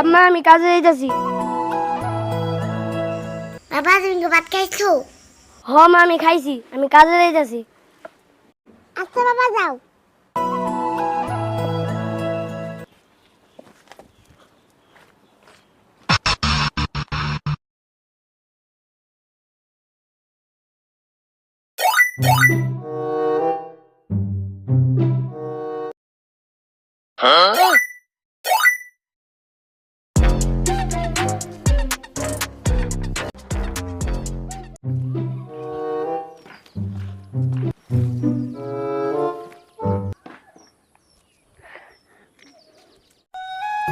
আম্মা আমি কাজে যাইতাছি। বাবা তুমি ভাত খাইছো? হ মা আমি খাইছি আমি কাজে যাইতাছি। আচ্ছা বাবা যাও। Huh?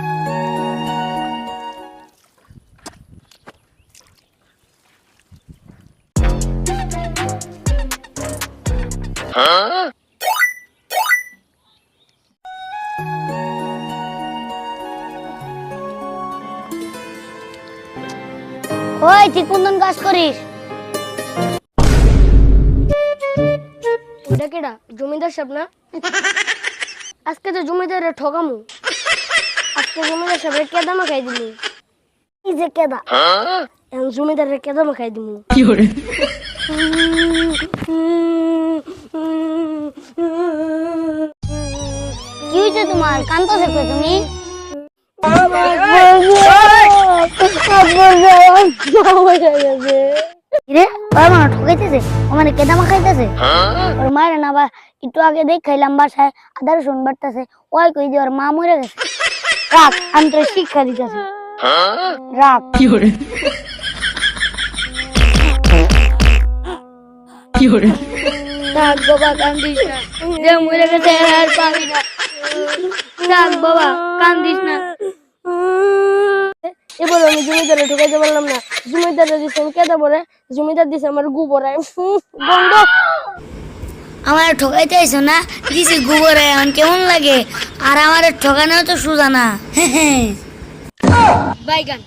Música ওই তুই কোন কাজ করিস? এটা কেডা? জমিদার সাহেব না? আজকে তো জমিদারের ঠকামু। আজকে জমিদার সাহেবের কেদামা খাই দিলি। কি যে কেদা। এখন জমিদারের কেদামা খাই দিমু। কি হয়েছে তোমার? কান্ত থেকে তুমি। রে ওর মা ঠকাইতেছে? ও মানে কেদামা খাইতেছে? ওর মায়ের না বা একটু আগে দেখ খাইলাম বাসায় আদার শুন বাড়তেছে। ওই কই দিয়ে ওর মা মরে গেছে। রাখ আমি তোর শিক্ষা দিতেছি। রাখ। থাক বাবা কান্দিস না। যে মরে গেছে আর পাবি না। থাক বাবা কান্দিস না। এবার আমি জমিদারে ঢুকাইতে পারলাম না। জমিদারে দিছে আমি কেটে পরে জমিদার দিছে আমার গোবরে। বন্ধ। আমার ঠকাইতে আইছো না? দিছি গোবরে এখন কেমন লাগে? আর আমার ঠকানো তো সুজানা বাইগান।